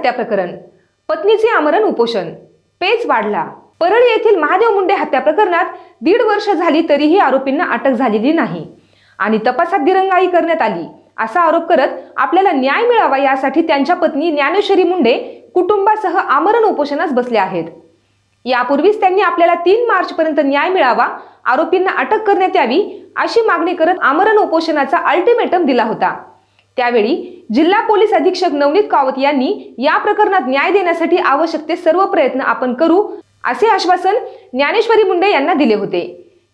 हत्या प्रकरण. पत्नीचे आमरण उपोषण. पेच वाढला. परळी येथील महादेव मुंडे हत्या प्रकरणात दीड वर्ष झाली तरीही आरोपींना अटक झालेली नाही. आणि तपासात दिरंगाई करण्यात आली. असा आरोप करत आपल्याला न्याय मिळावा यासाठी त्यांच्या पत्नी ज्ञानेश्वरी मुंडे कुटुंबासह आमरण उपोषणास बसले आहेत. यापूर्वीच त्यांनी आपल्याला तीन मार्च पर्यंत न्याय मिळावा आरोपींना अटक करण्यात यावी अशी मागणी करत आमरण उपोषणाचा अल्टिमेटम दिला होता. त्यावेळी जिल्हा पोलीस अधीक्षक नवनीत कावत यांनी या प्रकरणात न्याय देण्यासाठी आवश्यक ते सर्व प्रयत्न आपण करू असे आश्वासन ज्ञानेश्वरी मुंडे यांना दिले होते.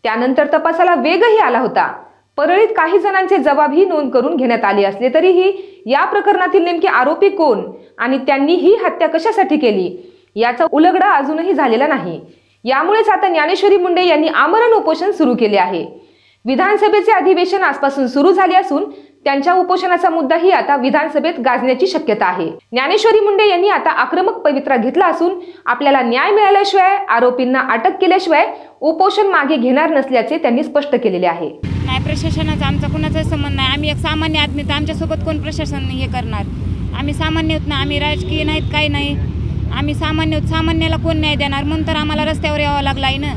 त्यानंतर तपासाला वेगही आला होता. परळीत काही जणांचे जबाबही नोंद करून घेण्यात आले असले तरीही या प्रकरणातील नेमके आरोपी कोण आणि त्यांनी ही हत्या कशासाठी केली याचा उलगडा अजूनही झालेला नाही. यामुळेच आता ज्ञानेश्वरी मुंडे यांनी आमरण उपोषण सुरू केले आहे. विधानसभेचे अधिवेशन आजपासून सुरू झाले असून त्यांच्या उपोषणाचा मुद्दाही आता विधानसभेत गाजण्याची शक्यता आहे. ज्ञानेश्वरी मुंडे यांनी आता आक्रमक पवित्रा घेतला असून आपल्याला न्याय मिळाल्याशिवाय आरोपींना अटक केल्याशिवाय उपोषण मागे घेणार नसल्याचे त्यांनी स्पष्ट केलेले आहे. नाही प्रशासनाचा आमचा कुणाचाच संबंध नाही. आम्ही एक सामान्य आदमी तर आमच्यासोबत कोण प्रशासन हे करणार? आम्ही सामान्य होत ना आम्ही राजकीय नाहीत काही नाही. आम्ही सामान्य होत सामान्याला कोण न्याय देणार? म्हणून तर आम्हाला रस्त्यावर यावं लागलं आहे ना?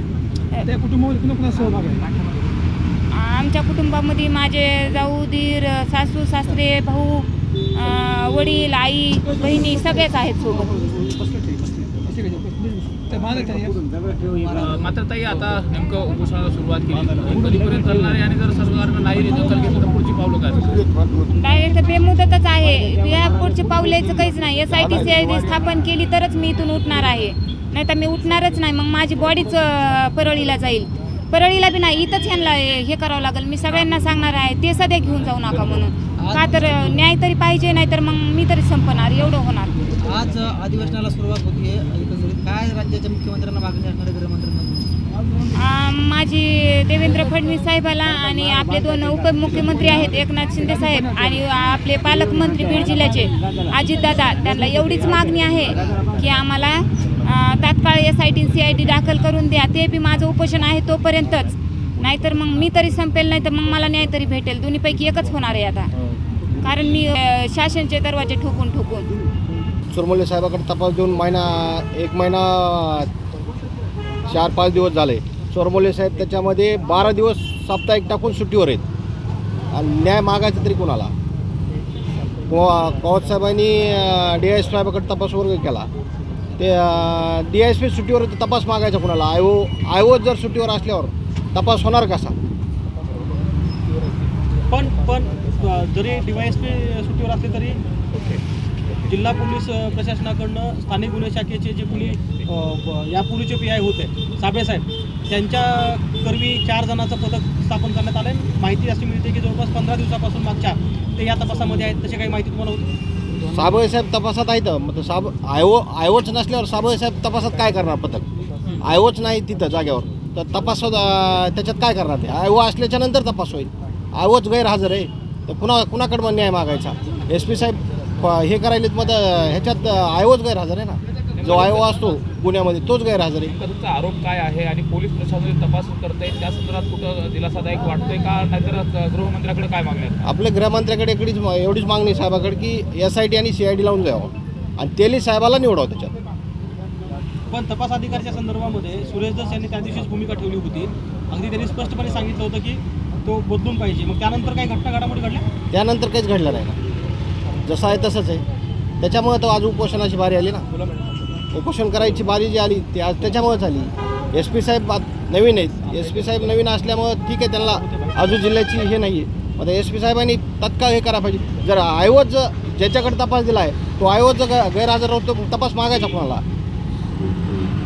आमच्या कुटुंबामध्ये माझे जाऊ दीर सासू सासरे भाऊ वडील आई बहिणी सगळेच आहेत सोबत. मात्र ताई आता नेमकं उपोषणाला सुरुवात केली. कधीपर्यंत चालणार आहे? आणि जर सरकारनं नाही दखल घेतली तर पुढची पावलं काय? डायरेक्ट बेमुदतच आहे. या पुढचे पावलायचं काहीच नाही. S I T C I स्थापन केली तरच मी इथून उठणार आहे. नाही तर मी उठणारच नाही. मग माझी बॉडीच परळीला जाईल. परळीला बी नाही इथंच ह्यांना हे करावं लागेल. मी सगळ्यांना सांगणार आहे ते सध्या घेऊन जाऊ नका म्हणून. का तर न्याय तरी पाहिजे नाही तर मग मी तरी संपणार एवढं होणार. आज अधिवेशनाला सुरुवात होती काय राज्याच्या मुख्यमंत्र्यांना मागणी असणार माझी देवेंद्र फडणवीस साहेबाला आणि आपले दोन उपमुख्यमंत्री आहेत एकनाथ शिंदे साहेब आणि आपले पालकमंत्री बीड जिल्ह्याचे अजितदादा. त्यांना एवढीच मागणी आहे की आम्हाला तात्काळ S I T C I D दाखल करून द्या. ते बी माझं उपोषण आहे तोपर्यंतच. नाहीतर मग मी तरी संपेल नाही तर मग मला न्याय तरी भेटेल. दोन्हीपैकी एकच होणार आहे आता. कारण मी शासनचे दरवाजे ठोकून ठोकून. चुरमुले साहेबाकडे तपास देऊन महिना एक महिना चार पाच दिवस झाले. चोरमोले साहेब त्याच्यामध्ये बारा दिवस साप्ताहिक टाकून सुट्टीवर आहेत. आणि न्याय मागायचा तरी कोणाला? पवार साहेबांनी डी एस साहेबाकडे तपास वर्ग केला. ते डी एस पी सुट्टीवर तपास तर तपास मागायचा ओ आय ओ जर सुट्टीवर असल्यावर तपास होणार कसा? पण पण जरी डी वाय एस पी सुट्टीवर असले तरी जिल्हा पोलीस प्रशासनाकडनं स्थानिक गुन्हे शाखेचे जे कुणी यापूर्वीचे पी आय होते साबेसाहेब त्यांच्या करवी चार जणांचं पथक स्थापन करण्यात आलं माहिती अशी मिळते की जवळपास पंधरा दिवसापासून मागच्या ते या तपासामध्ये आहेत तशी काही माहिती तुम्हाला होती? साबळे साहेब तपासात आहेत मग साब आयो आयवोच नसल्यावर साबळे साहेब तपासात काय करणार पथक? आयवोच नाही तिथं जागेवर. तर तपास त्याच्यात काय करणार ते? आयो असल्याच्या नंतर तपास होईल. आयवोच गैरहजर आहे. तर कुणा कुणाकडं न्याय मागायचा? एस पी साहेब प- हे करायलेत मग ह्याच्यात अं, गैरहजर आहे ना. जो आयो असतो पुण्यामध्ये तोच गैरहजर आहे. तुमचा आरोप काय आहे आणि पोलीस प्रशासन तपास करते? त्या संदर्भात कुठं दिलासादायक वाटतंय का? नाहीतर गृहमंत्र्याकडे काय मागण्या? आपल्या गृहमंत्र्याकडे एकडीच एवढीच मागणी आहे साहेबाकडे की एस आय टी आणि सी आय डी लावून जावं आणि तेली साहेबाला निवडावं त्याच्यात. पण तपास अधिकाऱ्याच्या संदर्भामध्ये सुरेश दस यांनी त्या दिवशीच भूमिका ठेवली होती. अगदी त्यांनी स्पष्टपणे सांगितलं होतं की तो बदलून पाहिजे. मग त्यानंतर काही घटना घडामोडी घडल्या? त्यानंतर काहीच घडलं नाही. ना जसं आहे तसंच आहे. त्याच्यामुळे तर आज उपोषणाची बारी आली ना. उपोषण करायची बारी जी आली ती आज त्याच्यामुळेच आली. एस पी साहेब नवीन आहेत. एस पी साहेब नवीन असल्यामुळं ठीक आहे त्यांना अजून जिल्ह्याची हे नाही आहे मग एस पी साहेबांनी तत्काळ हे करायला पाहिजे. जर आयोज ज्याच्याकडे तपास दिला आहे तो आयोज जर ग- गैरहजर होतो तपास मागायचा कोणाला?